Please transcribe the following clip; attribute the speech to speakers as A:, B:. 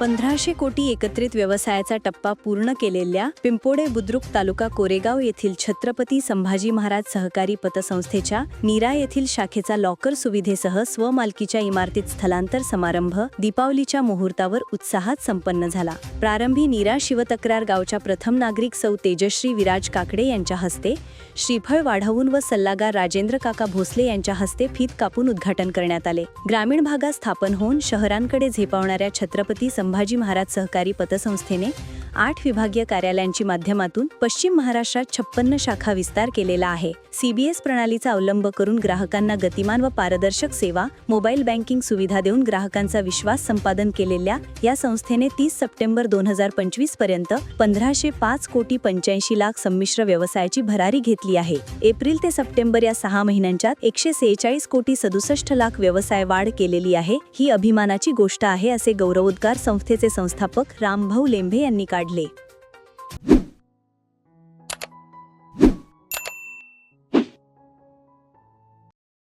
A: पंधराशे कोटी एकत्रित व्यवसायाचा टप्पा पूर्ण केलेल्या पिंपोडे बुद्रुक तालुका कोरेगाव येथील छत्रपती संभाजी महाराज सहकारी पतसंस्थेच्या नीरा येथील शाखेचा लॉकर सुविधेसह स्वमालकीच्या इमारतीत स्थलांतर समारंभ दीपावलीच्या मुहूर्तावर उत्साहात संपन्न झाला. प्रारंभी नीरा शिवतक्रार गावच्या प्रथम नागरिक सौ तेजश्री विराज काकडे यांच्या हस्ते श्रीफळ वाढवून व सल्लागार राजेंद्र काका भोसले यांच्या हस्ते फीत कापून उद्घाटन करण्यात आले. ग्रामीण भागात स्थापन होऊन शहरांकडे झेपावणाऱ्या छत्रपती संभाजी महाराज सहकारी पतसंस्थेने आठ विभागीय कार्यालयांची माध्यमातून पश्चिम महाराष्ट्रात छप्पन्न शाखा विस्तार केलेला आहे. सीबीएस प्रणालीचा अवलंब करून ग्राहकांना गतिमान व पारदर्शक सेवा मोबाईल बँकिंग सुविधा देऊन ग्राहकांचा विश्वास संपादन केलेल्या या संस्थेने तीस सप्टेंबर दोन हजार पंचवीसपर्यंत पंधराशे पाच कोटी पंच्याऐंशी लाख संमिश्र व्यवसायाची भरारी घेतली आहे. एप्रिल ते सप्टेंबर या सहा महिन्यांच्या एकशे सेहेचाळीस कोटी सदुसष्ट लाख व्यवसाय वाढ केलेली आहे. ही अभिमानाची गोष्ट आहे असे गौरवोद्गार संस्थेचे संस्थापक रामभाऊ लेंभे यांनी काढले. Bradley.